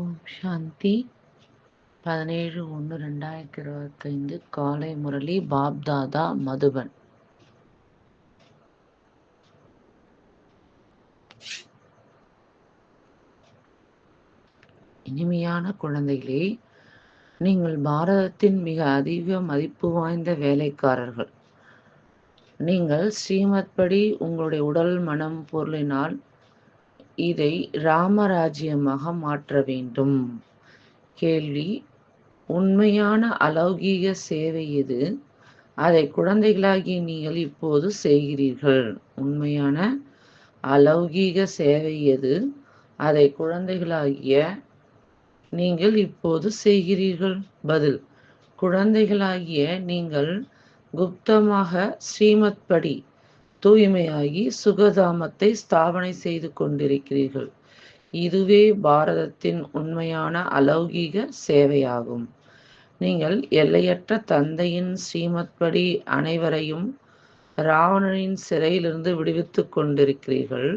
ஓம் சாந்தி. பதினேழு ஒன்று ரெண்டாயிரத்தி இருபத்தைந்து காலை முரளி பாப்தாதா மதுபன். இனிமையான குழந்தைகளே நீங்கள் பாரதத்தின் மிக அதிக மதிப்பு வாய்ந்த வேலைக்காரர்கள். நீங்கள் ஸ்ரீமத் படி உங்களுடைய உடல் மனம் பொருளினால் இதை ராமராஜ்யமாக மாற்ற வேண்டும். கேள்வி. உண்மையான அலௌகீக சேவை எது? அதை குழந்தைகளாகிய நீங்கள் இப்போது செய்கிறீர்கள். உண்மையான அலௌகீக சேவை எது? அதை குழந்தைகளாகிய நீங்கள் இப்போது செய்கிறீர்கள். பதில். குழந்தைகளாகிய நீங்கள் குப்தமாக ஸ்ரீமத் படி தூய்மையாகி சுகதாமத்தை ஸ்தாபனை செய்து கொண்டிருக்கிறீர்கள். இதுவே பாரதத்தின் உண்மையான அலௌகீக சேவையாகும். நீங்கள் எல்லையற்ற தந்தையின் ஸ்ரீமத்படி அனைவரையும் ராவணனின் சிறையிலிருந்து விடுவித்துக் கொண்டிருக்கிறீர்கள்.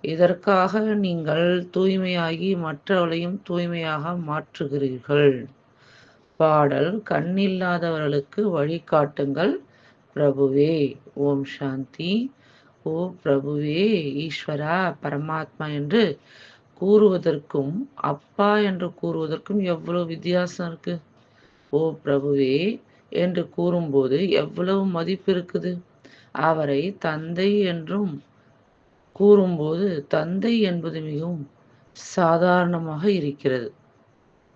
இதற்காக நீங்கள் தூய்மையாகி மற்றவர்களையும் தூய்மையாக மாற்றுகிறீர்கள். பாடல் கண்ணில்லாதவர்களுக்கு வழிகாட்டுங்கள். பிரபுவே ஓம் சாந்தி. ஓ பிரபுவே ஈஸ்வரா பரமாத்மா என்று கூறுவதற்கும் அப்பா என்று கூறுவதற்கும் எவ்வளவு வித்தியாசம் இருக்கு? ஓ பிரபுவே என்று கூறும்போது எவ்வளவு மதிப்பு இருக்குது? அவரை தந்தை என்றும் கூறும்போது தந்தை என்பது மிகவும் சாதாரணமாக இருக்கிறது.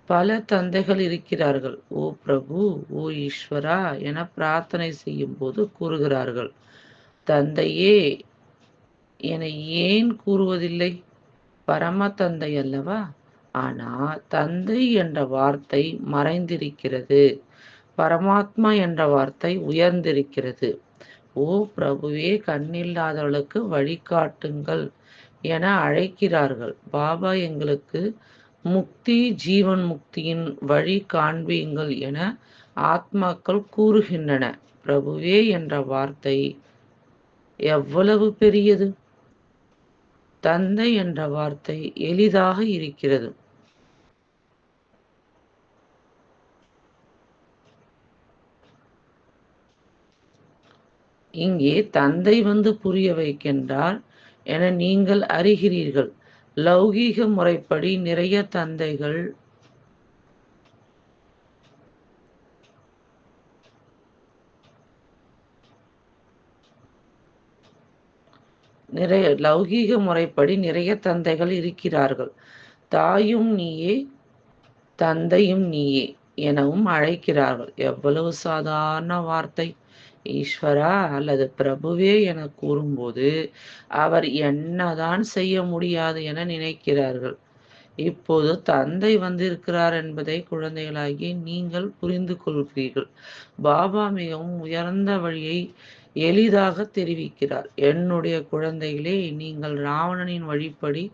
பல தந்தைகள் இருக்கிறார்கள். ஓ பிரபு ஓ ஈஸ்வரா என பிரார்த்தனை செய்யும் போது கூறுகிறார்கள். தந்தையே என ஏன் கூறுவதில்லை? பரம தந்தை அல்லவா? ஆனால் தந்தை என்ற வார்த்தை மறைந்திருக்கிறது. பரமாத்மா என்ற வார்த்தை உயர்ந்திருக்கிறது. ஓ பிரபுவே கண்ணில்லாதவர்களுக்கு வழிகாட்டுங்கள் என அழைக்கிறார்கள். பாபா எங்களுக்கு முக்தி ஜீவன் முக்தியின் வழி காண்பீங்கள் என ஆத்மாக்கள் கூறுகின்றன. பிரபுவே என்ற வார்த்தை எவ்வளவு பெரியது? தந்தை என்ற வார்த்தை எளிதாக இருக்கிறது. இங்கே தந்தை வந்து புரிய வைக்கின்றார் என நீங்கள் அறிகிறீர்கள். லௌகீக முறைப்படி நிறைய தந்தைகள். நிறைய லௌகீக முறைப்படி நிறைய தந்தைகள் இருக்கிறார்கள். தாயும் நீயே தந்தையும் நீயே எனவும் அழைக்கிறார்கள். எவ்வளவு சாதாரண வார்த்தை. ஈஸ்வரா அல்லது பிரபுவே என கூறும்போது அவர் என்னதான் செய்ய முடியாது என நினைக்கிறார்கள். இப்போது தந்தை வந்திருக்கிறார் என்பதை குழந்தைகளாகி நீங்கள் புரிந்து கொள்கிறீர்கள் பாபா மிகவும் உயர்ந்த வழியை எளிதாக தெரிவிக்கிறார். என்னுடைய குழந்தைகளே நீங்கள் ராவணனின் வழிப்படி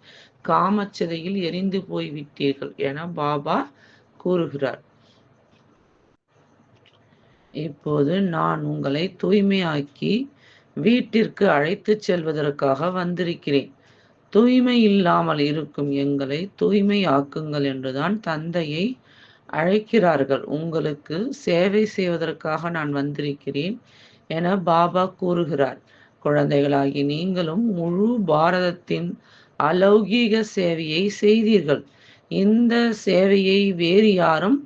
காமச்சிதையில் எரிந்து போய்விட்டீர்கள் என பாபா கூறுகிறார். இப்போது நான் உங்களை தூய்மையாக்கி வீட்டிற்கு அழைத்துச் செல்வதற்காக வந்திருக்கிறேன். தூய்மை இல்லாமல் இருக்கும் எங்களை தூய்மையாக்குங்கள் என்றுதான் தந்தையை அழைக்கிறார்கள். உங்களுக்கு சேவை செய்வதற்காக நான் வந்திருக்கிறேன் என பாபா கூறுகிறார். குழந்தைகளாகி நீங்களும் முழு பாரதத்தின் அலௌகீக சேவையை செய்தீர்கள். இந்த சேவையை வேறு யாரும்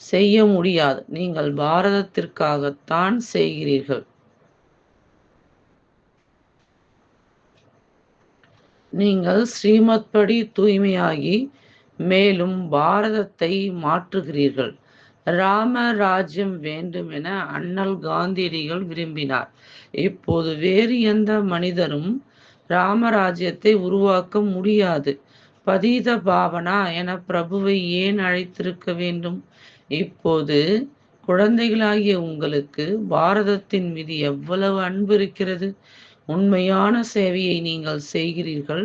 செய்ய முடியாது. நீங்கள் பாரதத்திற்காகத்தான் செய்கிறீர்கள். நீங்கள் ஸ்ரீமத் படி தூய்மையாகி மேலும் பாரதத்தை மாற்றுகிறீர்கள். ராம ராஜ்யம் வேண்டும் என அண்ணல் காந்தியடிகள் விரும்பினார். இப்போது வேறு எந்த மனிதரும் ராமராஜ்யத்தை உருவாக்க முடியாது. பதீத பாவனா என பிரபுவை ஏன் அழைத்திருக்க வேண்டும்? இப்போது குழந்தைகளாகிய உங்களுக்கு பாரதத்தின் மீது எவ்வளவு அன்பு இருக்கிறது? உண்மையான சேவையை நீங்கள் செய்கிறீர்கள்.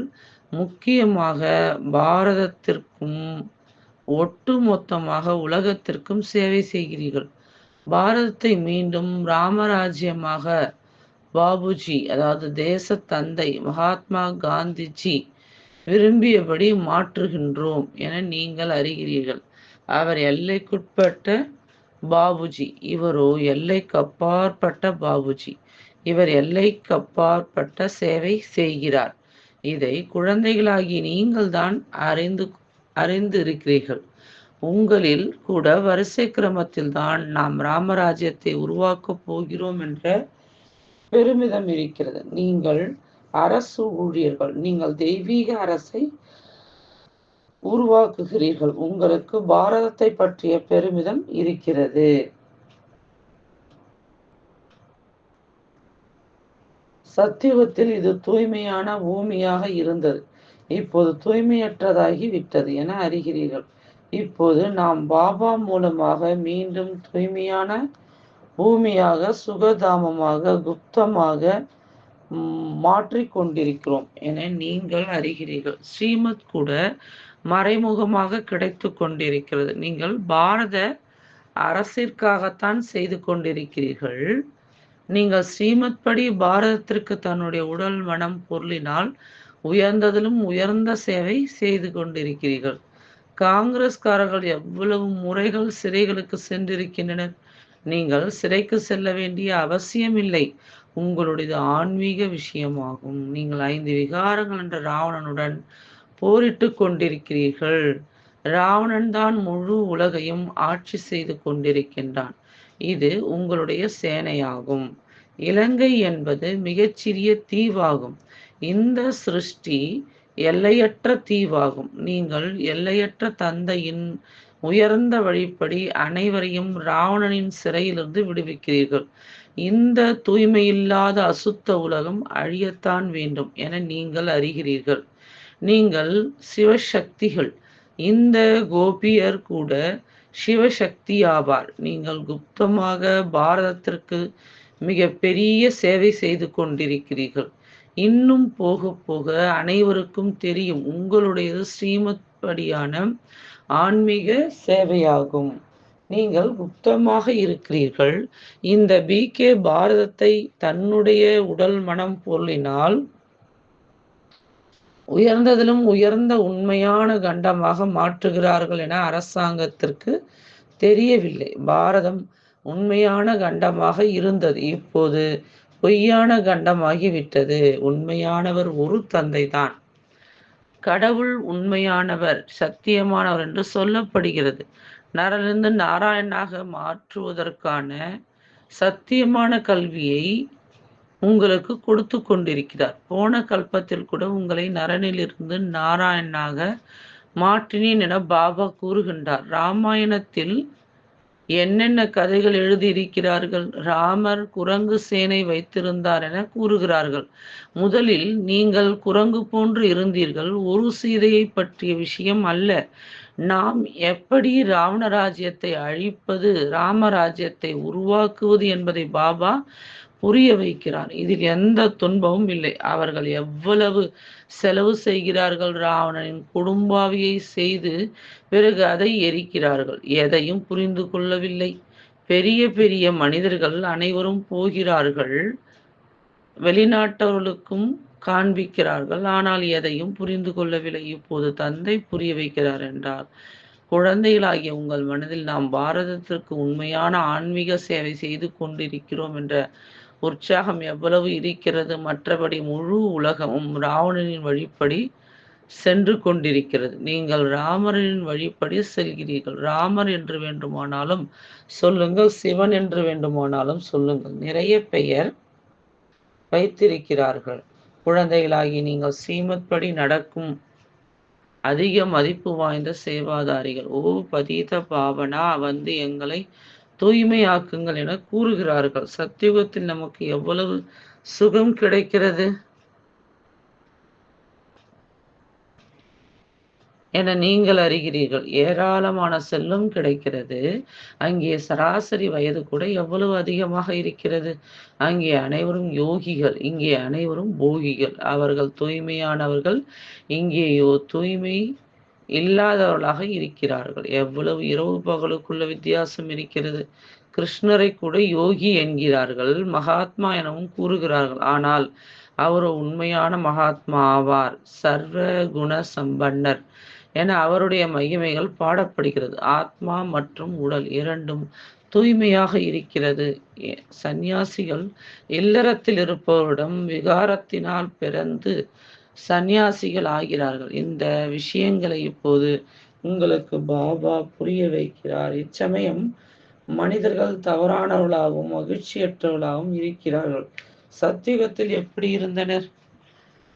முக்கியமாக பாரதத்திற்கும் ஒட்டு மொத்தமாக உலகத்திற்கும் சேவை செய்கிறீர்கள். பாரதத்தை மீண்டும் ராமராஜ்யமாக பாபுஜி அதாவது தேச தந்தை மகாத்மா காந்திஜி விரும்பியபடி மாற்றுகின்றோம் என நீங்கள் அறிகிறீர்கள். அவர் எல்லைக்குட்பட்ட பாபுஜி. இவரோ எல்லைக்கு அப்பாற்பட்ட பாபுஜி. இவர் எல்லைக்கு அப்பாற்பட்ட சேவை செய்கிறார். இதை குழந்தைகளாகி நீங்கள் தான் அறிந்து அறிந்து இருக்கிறீர்கள் உங்களில் கூட வரிசை கிரமத்தில் தான் நாம் ராமராஜ்யத்தை உருவாக்கப் போகிறோம் என்ற பெருமிதம் இருக்கிறது. நீங்கள் அரசு ஊழியர்கள். நீங்கள் தெய்வீக அரசை உருவாக்குகிறீர்கள். உங்களுக்கு பாரதத்தை பற்றிய பெருமிதம் இருக்கிறது. சத்தியுகத்தில் இது தூய்மையான பூமியாக இருந்தது. இப்போது தூய்மையற்றதாகி விட்டது என அறிகிறீர்கள். இப்போது நாம் பாபா மூலமாக மீண்டும் தூய்மையான பூமியாக சுகதாமமாக குப்தமாக மாற்றிக்கொண்டிருக்கிறோம் என நீங்கள் அறிகிறீர்கள். ஸ்ரீமத் கூட மறைமுகமாக கிடைத்து கொண்டிருக்கிறது. நீங்கள் பாரத அரசிற்காகத்தான் செய்து கொண்டிருக்கிறீர்கள். நீங்கள் ஸ்ரீமத் படி பாரதத்திற்கு தன்னுடைய உடல் மனம் பொருளினால் உயர்ந்ததிலும் உயர்ந்த சேவை செய்து கொண்டிருக்கிறீர்கள். காங்கிரஸ்காரர்கள் எவ்வளவு முறைகள் சிறைகளுக்கு சென்றிருக்கின்றனர். நீங்கள் சிறைக்கு செல்ல வேண்டிய அவசியமில்லை. உங்களுடைய ஆன்மீக விஷயமாகும். நீங்கள் ஐந்து விகாரங்கள் என்ற ராவணனுடன் போரிட்டு கொண்டிருக்கிறீர்கள். ராவணன் தான் முழு உலகையும் ஆட்சி செய்து கொண்டிருக்கின்றான். இது உங்களுடைய சேனையாகும். இலங்கை என்பது மிகச்சிறிய தீவாகும். இந்த சிருஷ்டி எல்லையற்ற தீவாகும். நீங்கள் எல்லையற்ற தந்தையின் உயர்ந்த வழிப்படி அனைவரையும் ராவணனின் சிறையிலிருந்து விடுவிக்கிறீர்கள். இந்த தூய்மையில்லாத அசுத்த உலகம் அழியத்தான் வேண்டும் என நீங்கள் அறிகிறீர்கள். நீங்கள் சிவசக்திகள். இந்த கோபியர் கூட சிவசக்தி ஆவார் நீங்கள் குப்தமாக பாரதத்திற்கு மிக பெரிய சேவை செய்து கொண்டிருக்கிறீர்கள். இன்னும் போக போக அனைவருக்கும் தெரியும் உங்களுடையது ஸ்ரீமத் படியான ஆன்மீக சேவையாகும். நீங்கள் குப்தமாக இருக்கிறீர்கள். இந்த பி கே பாரதத்தை தன்னுடைய உடல் மனம் பொருளினால் உயர்ந்ததிலும் உயர்ந்த உண்மையான கண்டமாக மாற்றுகிறார்கள் என அரசாங்கத்திற்கு தெரியவில்லை. பாரதம் உண்மையான கண்டமாக இருந்தது. இப்போது பொய்யான கண்டமாகிவிட்டது. உண்மையானவர் ஒரு தந்தைதான். கடவுள் உண்மையானவர் சத்தியமானவர் என்று சொல்லப்படுகிறது. நரலிருந்து நாராயணாக மாற்றுவதற்கான சத்தியமான கல்வியை உங்களுக்கு கொடுத்து கொண்டிருக்கிறார். போன கல்பத்தில் கூட உங்களை நரனிலிருந்து நாராயணனாக மாற்றினேன் என பாபா கூறுகின்றார். ராமாயணத்தில் என்னென்ன கதைகள் எழுதியிருக்கிறார்கள்? ராமர் குரங்கு சேனை வைத்திருந்தார் என கூறுகிறார்கள். முதலில் நீங்கள் குரங்கு போன்று இருந்தீர்கள். ஒரு சீதையை பற்றிய விஷயம் அல்ல. நாம் எப்படி ராவண ராஜ்யத்தை அழிப்பது ராமராஜ்யத்தை உருவாக்குவது என்பதை பாபா புரிய வைக்கிறார். இதில் எந்த துன்பமும் இல்லை. அவர்கள் எவ்வளவு செலவு செய்கிறார்கள்? ராவணனின் குடும்பாவியை செய்து பிறகு அதை எரிக்கிறார்கள். எதையும் புரிந்து கொள்ளவில்லை. பெரிய பெரிய மனிதர்கள் அனைவரும் போகிறார்கள். வெளிநாட்டவர்களுக்கும் காண்பிக்கிறார்கள். ஆனால் எதையும் புரிந்து கொள்ளவில்லை. இப்போது தந்தை புரிய வைக்கிறார் என்றார். குழந்தைகளாகிய உங்கள் மனதில் நாம் பாரதத்திற்கு உண்மையான ஆன்மீக சேவை செய்து கொண்டிருக்கிறோம் என்ற உற்சாகம் எவ்வளவு இருக்கிறது? மற்றபடி முழு உலகமும் ராவணனின் வழிப்படி சென்று கொண்டிருக்கிறது. நீங்கள் ராமரின் வழிப்படி செல்கிறீர்கள். ராமர் என்று வேண்டுமானாலும் சொல்லுங்கள் சிவன் என்று வேண்டுமானாலும் சொல்லுங்கள். நிறைய பெயர் வைத்திருக்கிறார்கள். குழந்தைகளாகி நீங்கள் ஸ்ரீமத் நடக்கும் அதிக மதிப்பு வாய்ந்த சேவாதாரிகள். ஓ பதீத பாவனா வந்து எங்களை தூய்மையாக்குங்கள் என கூறுகிறார்கள். சத்தியுகத்தில் நமக்கு எவ்வளவு சுகம் கிடைக்கிறது? என நீங்கள் அறிகிறீர்கள். ஏராளமான செல்லும் கிடைக்கிறது. அங்கே சராசரி வயது கூட எவ்வளவு அதிகமாக இருக்கிறது? அங்கே அனைவரும் யோகிகள் இங்கே அனைவரும் போகிகள். அவர்கள் தூய்மையானவர்கள். இங்கேயோ தூய்மை இல்லாதவர்களாக இருக்கிறார்கள். எவ்வளவு இரவு பகலுக்குள்ள வித்தியாசம் இருக்கிறது. கிருஷ்ணரை கூட யோகி என்கிறார்கள். மகாத்மா எனவும் கூறுகிறார்கள். ஆனால் அவர் உண்மையான மகாத்மா ஆவார். சர்வ குண சம்பன்னர் என அவருடைய மகிமைகள் பாடப்படுகிறது. ஆத்மா மற்றும் உடல் இரண்டும் தூய்மையாக இருக்கிறது. சந்நியாசிகள் இல்லறத்தில் இருப்பவரிடம் விகாரத்தினால் பிறந்து சந்நியாசிகள் ஆகிறார்கள். இந்த விஷயங்களை இப்போது உங்களுக்கு பாபா புரிய வைக்கிறார். இச்சமயம் மனிதர்கள் தவறானவர்களாகவும் மகிழ்ச்சியற்றவர்களாகவும் இருக்கிறார்கள். சத்தியுகத்தில் எப்படி இருந்தனர்?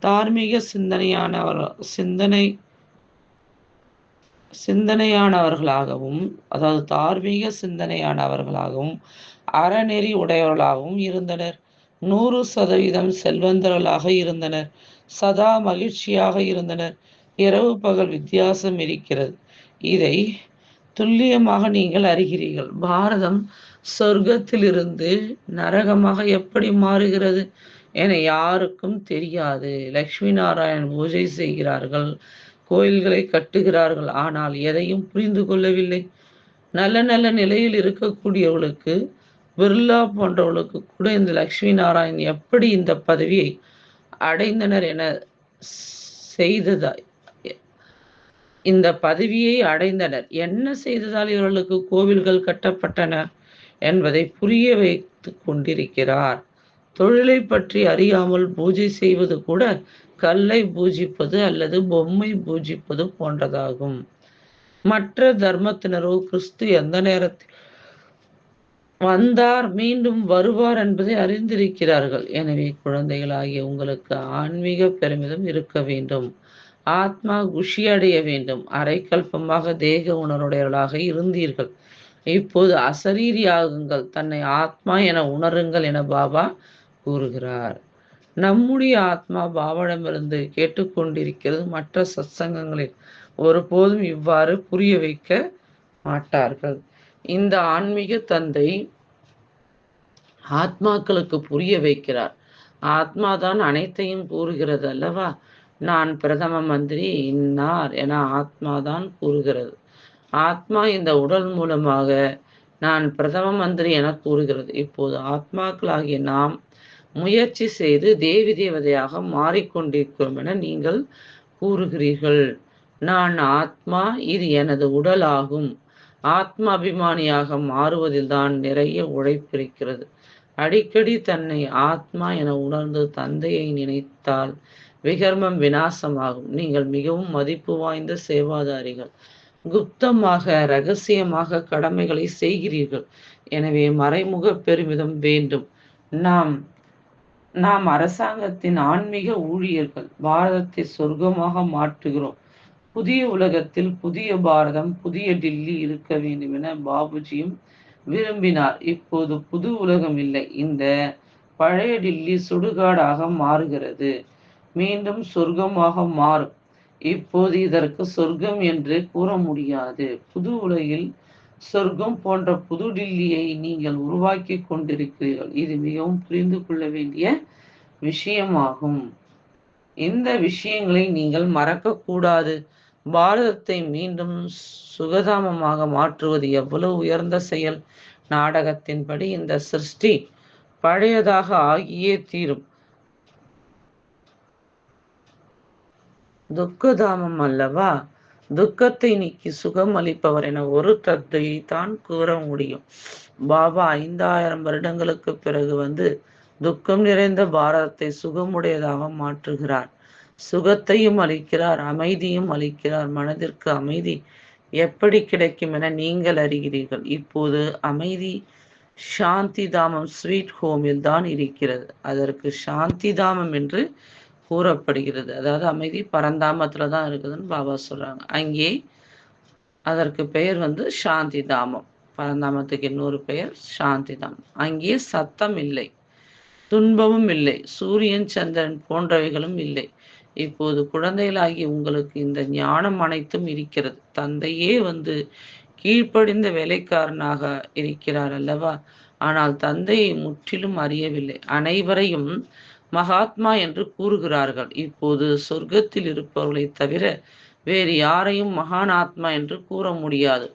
தார்மீக சிந்தனையானவர் சிந்தனை சிந்தனையானவர்களாகவும் அதாவது தார்மீக சிந்தனையானவர்களாகவும் அறநெறி உடையவர்களாகவும் இருந்தனர். நூறு சதவீதம் செல்வந்தர்களாக இருந்தனர். சதா மகிழ்ச்சியாக இருந்தனர். இரவு பகல் வித்தியாசம் இருக்கிறது. இதை துல்லியமாக நீங்கள் அறிகிறீர்கள். பாரதம் சொர்க்கத்திலிருந்து நரகமாக எப்படி மாறுகிறது என யாருக்கும் தெரியாது. லக்ஷ்மி நாராயண் பூஜை செய்கிறார்கள். கோயில்களை கட்டுகிறார்கள். ஆனால் எதையும் புரிந்து கொள்ளவில்லை. நல்ல நல்ல நிலையில் இருக்கக்கூடியவர்களுக்கு பிர்லா போன்றவர்களுக்கு கூட இந்த லக்ஷ்மி நாராயண் எப்படி இந்த பதவியை அடைந்தனர் என செய்ததா இந்த பதவியை அடைந்தனர். என்ன செய்ததால் இவர்களுக்கு கோவில்கள் கட்டப்பட்டன என்பதை புரிய வைத்து கொண்டிருக்கிறார். தொழிலை பற்றி அறியாமல் பூஜை செய்வது கூட கல்லை பூஜிப்பது அல்லது பொம்மை பூஜிப்பது போன்றதாகும். மற்ற தர்மத்தினரோ கிறிஸ்து எந்த நேரத்தில் வந்தார் மீண்டும் வருவார் என்பதை அறிந்திருக்கிறார்கள். எனவே குழந்தைகளாகிய உங்களுக்கு ஆன்மீக பெருமிதம் இருக்க வேண்டும். ஆத்மா குஷி அடைய வேண்டும் அரைக்கல்பமாக தேக உணர்வுடையவர்களாக இருந்தீர்கள். இப்போது அசரீரி ஆகுங்கள் தன்னை ஆத்மா என உணருங்கள் என பாபா கூறுகிறார். நம்முடைய ஆத்மா பாபாவிடமிருந்து கேட்டுக்கொண்டிருக்கிறது மற்ற சத்சங்கங்களில். ஒருபோதும் இவ்வாறு புரிய வைக்க மாட்டார்கள். இந்த ஆன்மீக தந்தை ஆத்மாக்களுக்கு புரிய வைக்கிறார். ஆத்மா தான் அனைத்தையும் கூறுகிறது அல்லவா? நான் பிரதம மந்திரி இன்னார் என ஆத்மா தான் கூறுகிறது. ஆத்மா இந்த உடல் மூலமாக நான் பிரதம மந்திரி என கூறுகிறது. இப்போது ஆத்மாக்களாகிய நாம் முயற்சி செய்து தேவி தேவதையாக மாறிக்கொண்டிருக்கிறோம் என நீங்கள் கூறுகிறீர்கள். நான் ஆத்மா இது எனது உடல் ஆகும் ஆத்மா அபிமானியாக மாறுவதில் தான் நிறைய உழைப்பிருக்கிறது. அடிக்கடி தன்னை ஆத்மா என உணர்ந்து தந்தையை நினைத்தால் விகர்மம் வினாசமாகும் நீங்கள் மிகவும் மதிப்பு வாய்ந்த சேவாதாரிகள். குப்தமாக ரகசியமாக கடமைகளை செய்கிறீர்கள். எனவே மறைமுக பெருமிதம் வேண்டும். நாம் நாம் அரசாங்கத்தின் ஆன்மீக ஊழியர்கள் பாரதத்தை சொர்க்கமாக மாற்றுகிறோம். புதிய உலகத்தில் புதிய பாரதம் புதிய டில்லி இருக்க வேண்டும் என பாபுஜியும் விரும்பினார். இப்போது புது உலகம் இல்லை. இந்த பழைய டில்லி சுடுகாடாக மாறுகிறது. மீண்டும் சொர்க்கமாக மாறும். இப்போது இதற்கு சொர்க்கம் என்று கூற முடியாது. புது உலகில் சொர்க்கம் போன்ற புது டில்லியை நீங்கள் உருவாக்கி கொண்டிருக்கிறீர்கள். இது மிகவும் புரிந்து கொள்ள வேண்டிய விஷயமாகும். இந்த விஷயங்களை நீங்கள் மறக்கக்கூடாது. பாரதத்தை மீண்டும் சுகதாமமாக மாற்றுவது எவ்வளவு உயர்ந்த செயல்? நாடகத்தின்படி இந்த சிருஷ்டி பழையதாக ஆகியே தீரும். துக்கதாமம் அல்லவா? துக்கத்தை நீக்கி சுகம் அளிப்பவர் என ஒரு தத்தையை தான் கூற முடியும். பாபா ஐந்தாயிரம் வருடங்களுக்கு பிறகு வந்து துக்கம் நிறைந்த பாரதத்தை சுகமுடையதாக மாற்றுகிறார். சுகத்தையும் அளிக்கிறார் அமைதியும் அளிக்கிறார். மனதிற்கு அமைதி எப்படி கிடைக்கும் என நீங்கள் அறிகிறீர்கள். இப்போது அமைதி சாந்தி தாமம் ஸ்வீட் ஹோமில் தான் இருக்கிறது. அதற்கு சாந்தி தாமம் என்று கூறப்படுகிறது. அதாவது அமைதி பரந்தாமத்தில் தான் இருக்குதுன்னு பாபா சொல்கிறாங்க அங்கே அதற்கு பெயர் வந்து சாந்தி தாமம். பரந்தாமத்துக்கு இன்னொரு பெயர் சாந்தி தாமம். அங்கே சத்தம் இல்லை துன்பமும் இல்லை சூரியன் சந்திரன் போன்றவைகளும் இல்லை. இப்போது குழந்தைகளாகி உங்களுக்கு இந்த ஞானம் அனைத்தும் இருக்கிறது. தந்தையே வந்து கீழ்ப்படிந்த வேலைக்காரனாக இருக்கிறார் அல்லவா? ஆனால் தந்தையை முற்றிலும் அறியவில்லை. அனைவரையும் மகாத்மா என்று கூறுகிறார்கள். இப்போது சொர்க்கத்தில் இருப்பவர்களை தவிர வேறு யாரையும் மகான் ஆத்மா என்று கூற முடியாது.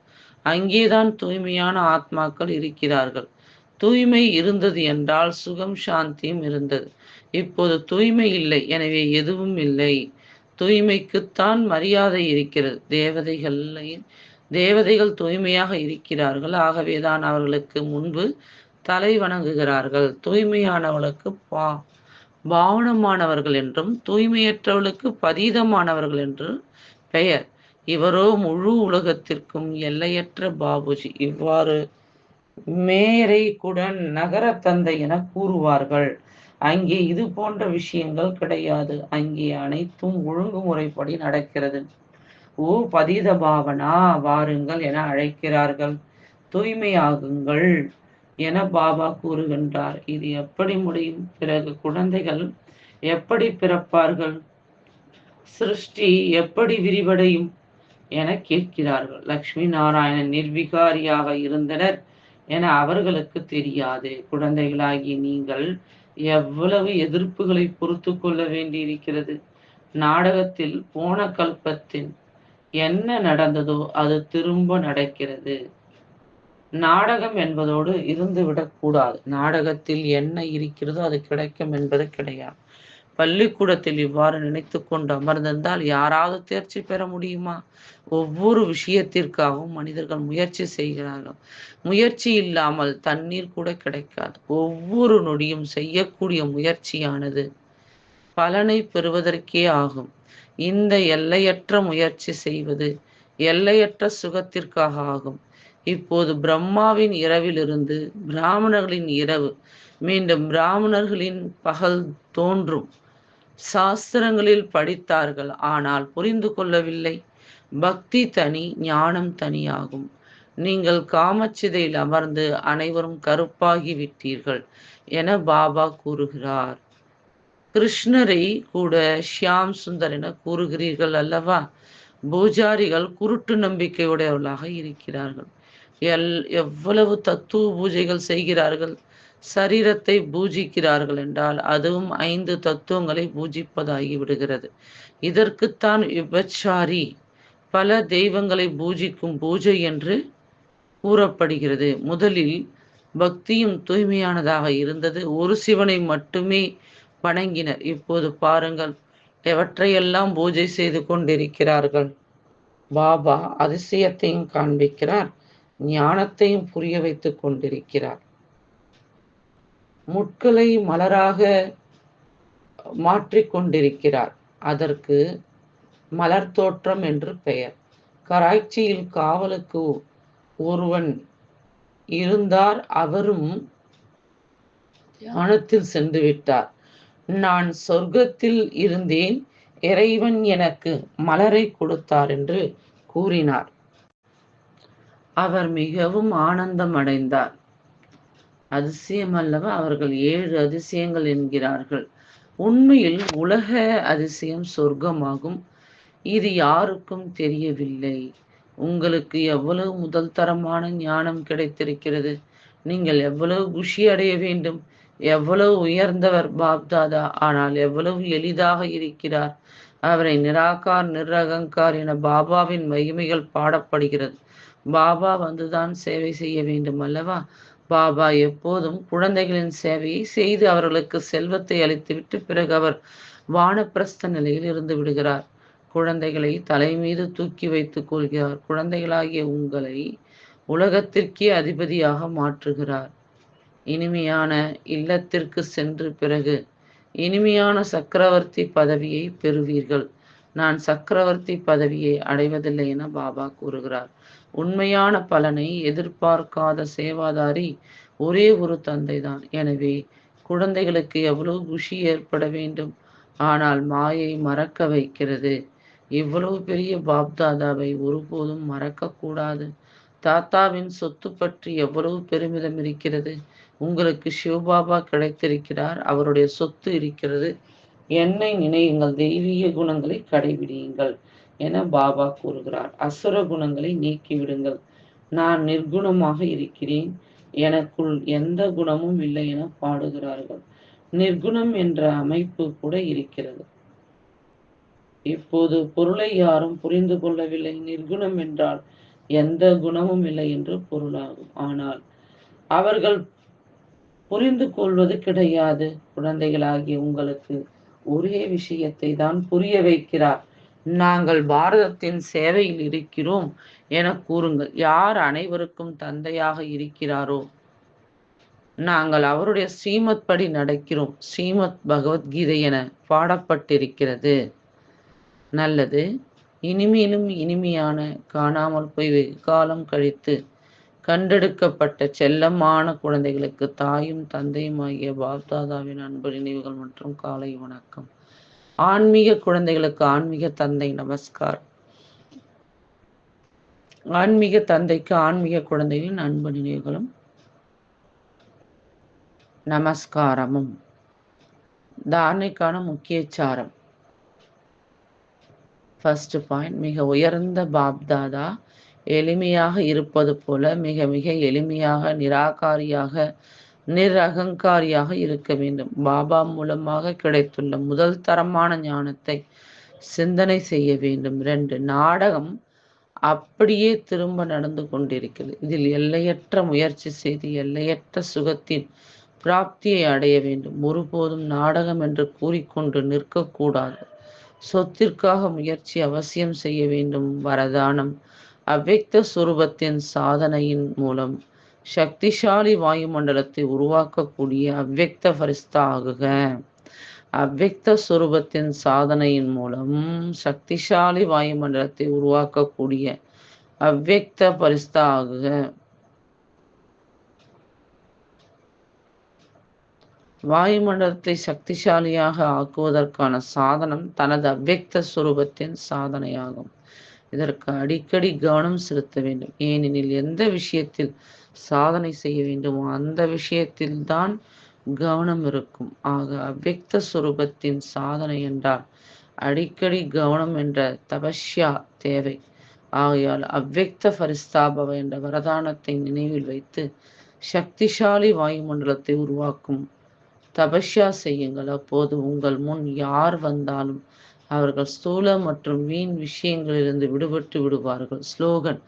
அங்கேதான் தூய்மையான ஆத்மாக்கள் இருக்கிறார்கள். தூய்மை இருந்தது என்றால் சுகம் சாந்தியும் இருந்தது. இப்போது தூய்மை இல்லை எனவே எதுவும் இல்லை. தூய்மைக்குத்தான் மரியாதை இருக்கிறது. தேவதைகளை தேவதைகள் தூய்மையாக இருக்கிறார்கள். ஆகவேதான் அவர்களுக்கு முன்பு தலை வணங்குகிறார்கள். தூய்மையானவளுக்கு பா பாவனமானவர்கள் என்றும் தூய்மையற்றவளுக்கு பதீதமானவர்கள் என்று பெயர். இவரோ முழு உலகத்திற்கும் எல்லையற்ற பாபுஜி. இவ்வாறு மேரை கூட நகர தந்தை என கூறுவார்கள். அங்கே இது போன்ற விஷயங்கள் கிடையாது. அங்கே அனைத்தும் ஒழுங்குமுறைப்படி நடக்கிறது. ஓ பதீத பாவனா வாருங்கள் என அழைக்கிறார்கள். தூய்மையாகுங்கள் என பாபா கூறுகின்றார். இது எப்படி முடியும்? பிறகு குழந்தைகள் எப்படி பிறப்பார்கள்? சிருஷ்டி எப்படி விரிவடையும் என கேட்கிறார்கள். லக்ஷ்மி நாராயணன் நிர்விகாரியாக இருந்தனர் என அவர்களுக்கு தெரியாது. குழந்தைகளாகி நீங்கள் எவ்வளவு எதிர்ப்புகளை பொறுத்து கொள்ள வேண்டியிருக்கிறது? நாடகத்தில் போன கல்பத்தின் என்ன நடந்ததோ அது திரும்ப நடக்கிறது. நாடகம் என்பதோடு இருந்து விடக்கூடாது நாடகத்தில் என்ன இருக்கிறதோ அது கிடைக்கும் என்பது கிடையாது. பள்ளிக்கூடத்தில் இவ்வாறு நினைத்து கொண்டு அமர்ந்திருந்தால் யாராவது தேர்ச்சி பெற முடியுமா? ஒவ்வொரு விஷயத்திற்காகவும் மனிதர்கள் முயற்சி செய்கிறார்கள். முயற்சி இல்லாமல் தண்ணீர் கூட கிடைக்காது. ஒவ்வொரு நொடியும் செய்யக்கூடிய முயற்சியானது பலனை பெறுவதற்கே ஆகும். இந்த எல்லையற்ற முயற்சி செய்வது எல்லையற்ற சுகத்திற்காக ஆகும். இப்போது பிரம்மாவின் இரவிலிருந்து பிராமணர்களின் இரவு. மீண்டும் பிராமணர்களின் பகல் தோன்றும். சாஸ்திரங்களில் படித்தார்கள் ஆனால் புரிந்து கொள்ளவில்லை. பக்தி தனி ஞானம் தனியாகும். நீங்கள் காமச்சிதையில் அமர்ந்து அனைவரும் கருப்பாகி விட்டீர்கள் என பாபா கூறுகிறார். கிருஷ்ணரை கூட ஷியாம் சுந்தர் என கூறுகிறீர்கள் அல்லவா? பூஜாரிகள் குருட்டு நம்பிக்கையுடையவர்களாக இருக்கிறார்கள். எல் எவ்வளவு தத்துவ பூஜைகள் செய்கிறார்கள்? சரீரத்தை பூஜிக்கிறார்கள் என்றால் அதுவும் ஐந்து தத்துவங்களை பூஜிப்பதாகி விடுகிறது. இதற்குத்தான் விபச்சாரி பல தெய்வங்களை பூஜிக்கும் பூஜை என்று கூறப்படுகிறது. முதலில் பக்தியும் தூய்மையானதாக இருந்தது. ஒரு சிவனை மட்டுமே வணங்கினர். இப்போது பாருங்கள் எவற்றையெல்லாம் பூஜை செய்து கொண்டிருக்கிறார்கள்? பாபா அதிசயத்தையும் காண்பிக்கிறார் ஞானத்தையும் புரிய வைத்துக் கொண்டிருக்கிறார். முட்களை மலராக மாற்றிக்கொண்டிருக்கிறார் அதற்கு மலர் தோற்றம் என்று பெயர். கராய்ச்சியில் காவலுக்கு ஒருவன் இருந்தார் அவரும் தியானத்தில் சென்று விட்டார். நான் சொர்க்கத்தில் இருந்தேன் இறைவன் எனக்கு மலரை கொடுத்தார் என்று கூறினார். அவர் மிகவும் ஆனந்தம் அடைந்தார் அதிசயம் அல்லவா? அவர்கள் ஏழு அதிசயங்கள் என்கிறார்கள். உண்மையில் உலக அதிசயம் சொர்க்கமாகும். இது யாருக்கும் தெரியவில்லை. உங்களுக்கு எவ்வளவு முதல் தரமான ஞானம் கிடைத்திருக்கிறது? நீங்கள் எவ்வளவு குஷி அடைய வேண்டும்? எவ்வளவு உயர்ந்தவர் பாப்தாதா? ஆனால் எவ்வளவு எளிதாக இருக்கிறார்? அவரை நிராகார் நிரகங்கார் என பாபாவின் மகிமைகள் பாடப்படுகிறது. பாபா வந்துதான் சேவை செய்ய வேண்டும் அல்லவா? பாபா எப்போதும் குழந்தைகளின் சேவையை செய்து அவர்களுக்கு செல்வத்தை அளித்துவிட்டு பிறகு அவர் வானப்பிரஸ்த நிலையில் இருந்து விடுகிறார். குழந்தைகளை தலை மீது தூக்கி வைத்துக் கொள்கிறார். குழந்தைகளாகிய உங்களை உலகத்திற்கே அதிபதியாக மாற்றுகிறார். இனிமையான இல்லத்திற்கு சென்று பிறகு இனிமையான சக்கரவர்த்தி பதவியை பெறுவீர்கள். நான் சக்கரவர்த்தி பதவியை அடைவதில்லை என பாபா கூறுகிறார். உண்மையான பலனை எதிர்பார்க்காத சேவாதாரி ஒரே ஒரு தந்தை தான் எனவே குழந்தைகளுக்கு எவ்வளவு குஷி ஏற்பட வேண்டும்? ஆனால் மாயை மறக்க வைக்கிறது. இவ்வளவு பெரிய பாப்தாதாவை ஒருபோதும் மறக்கக்கூடாது. தாத்தாவின் சொத்து பற்றி எவ்வளவு பெருமிதம் இருக்கிறது? உங்களுக்கு சிவபாபா கிடைத்திருக்கிறார். அவருடைய சொத்து இருக்கிறது. என்னை நினையுங்கள் தெய்வீக குணங்களை கடைபிடியுங்கள் என பாபா கூறுகிறார். அசுர குணங்களை நீக்கிவிடுங்கள். நான் நிர்குணமாக இருக்கிறேன். எனக்குள் எந்த குணமும் இல்லை என பாடுகிறார்கள். நிர்குணம் என்ற அமைப்பு கூட இருக்கிறது. இப்போது பொருளை யாரும் புரிந்து கொள்ளவில்லை. நிர்குணம் என்றால் எந்த குணமும் இல்லை என்று பொருளாகும். ஆனால் அவர்கள் புரிந்து கொள்வது கிடையாது. குழந்தைகளாகிய உங்களுக்கு ஒரே விஷயத்தை தான் புரிய வைக்கிறார். நாங்கள் பாரதத்தின் சேவையில் இருக்கிறோம் என கூறுங்கள். யார் அனைவருக்கும் தந்தையாக இருக்கிறாரோ? நாங்கள் அவருடைய ஸ்ரீமத் படி நடக்கிறோம். ஸ்ரீமத் பகவத்கீதை என பாடப்பட்டிருக்கிறது. நல்லது. இனிமேலும் இனிமையான காணாமல் போய் வெகு காலம் கழித்து கண்டெடுக்கப்பட்ட செல்லமான குழந்தைகளுக்கு தாயும் தந்தையும் ஆகிய பாப்தாதாவின் அன்பு நினைவுகள் மற்றும் காலை வணக்கம். ஆன்மீக குழந்தைகளுக்கு ஆன்மீக தந்தை நமஸ்கார் ஆன்மீக தந்தைக்கு ஆன்மீக குழந்தைகளின் அன்பு நினைவுகளும் நமஸ்காரமும். தாரணைக்கான முக்கிய சாரம் ஃபர்ஸ்ட் பாயிண்ட் மிக உயர்ந்த பாப்தாதா எளிமையாக இருப்பது போல மிக மிக எளிமையாக நிராகாரியாக நிரகங்காரியாக இருக்க வேண்டும். பாபா மூலமாக கிடைத்துள்ள முதல் தரமான ஞானத்தை சிந்தனை செய்ய வேண்டும். ரெண்டு நாடகம் அப்படியே திரும்ப நடந்து கொண்டிருக்கிறது. இதில் எல்லையற்ற முயற்சி செய்து எல்லையற்ற சுகத்தின் பிராப்தியை அடைய வேண்டும். ஒருபோதும் நாடகம் என்று கூறிக்கொண்டு நிற்கக்கூடாது. சொத்திற்காக முயற்சி அவசியம் செய்ய வேண்டும். வரதானம் அவ்வக்த சுரூபத்தின் சாதனையின் மூலம் சக்திசாலி வாயுமண்டலத்தை உருவாக்கக்கூடிய அவ்வக்த பரிஸ்தா ஆகுக. அவ்வக்த சுரூபத்தின் சாதனையின் மூலம் சக்திசாலி வாயுமண்டலத்தை உருவாக்கக்கூடிய அவ்வக்த பரிஸ்தா ஆகுக. வாயுமண்டலத்தை சக்திசாலியாக ஆக்குவதற்கான சாதனம் தனது அவ்வக்த சுரூபத்தின் சாதனையாகும். இதற்கு அடிக்கடி கவனம் செலுத்த வேண்டும். ஏனெனில் எந்த விஷயத்தில் சாதனை செய்ய வேண்டுமோ அந்த விஷயத்தில் தான் கவனம் இருக்கும். ஆக அவ்வக்த சுரூபத்தின் சாதனை என்றால் அடிக்கடி கவனம் என்ற தபஷ்யா தேவை. ஆகையால் அவ்வக்த பரிஸ்தாபவ என்ற வரதானத்தை நினைவில் வைத்து சக்திசாலி வாயுமண்டலத்தை உருவாக்கும் தபஷ்யா செய்யுங்கள். அப்போது உங்கள் முன் யார் வந்தாலும் அவர்கள் ஸ்தூல மற்றும் வீண் விஷயங்களிலிருந்து விடுபட்டு விடுவார்கள். ஸ்லோகன்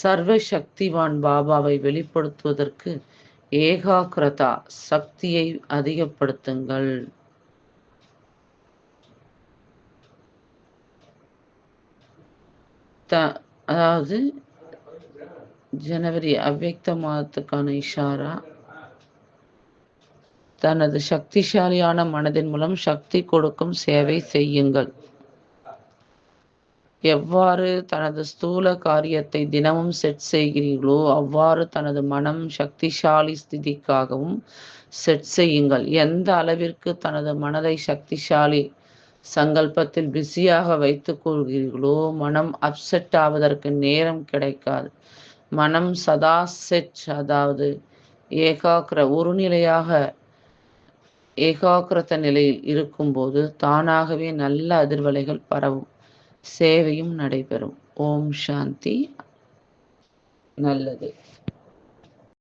சர்வ சக்திவான் பாபாவை வெளிப்படுத்துவதற்கு ஏகாகிரதா சக்தியை அதிகப்படுத்துங்கள். த அதாவது ஜனவரி அவ்வக்த மாதத்துக்கான இஷாரா தனது சக்திசாலியான மனதின் மூலம் சக்தி கொடுக்கும் சேவை செய்யுங்கள். எவ்வாறு தனது ஸ்தூல காரியத்தை தினமும் செட் செய்கிறீர்களோ அவ்வாறு தனது மனம் சக்திசாலி ஸ்திதிக்காகவும் செட் செய்யுங்கள். எந்த அளவிற்கு தனது மனதை சக்திசாலி சங்கல்பத்தில் பிஸியாக வைத்துக் கொள்கிறீர்களோ மனம் அப்செட் ஆவதற்கு நேரம் கிடைக்காது. மனம் சதா செட் அதாவது ஏகாக்கிர ஒரு ஏகாகிரத நிலையில் இருக்கும்போது தானாகவே நல்ல அதிர்வலைகள் பரவும். சேவையும் நடைபெறும். ஓம் சாந்தி. நல்லது.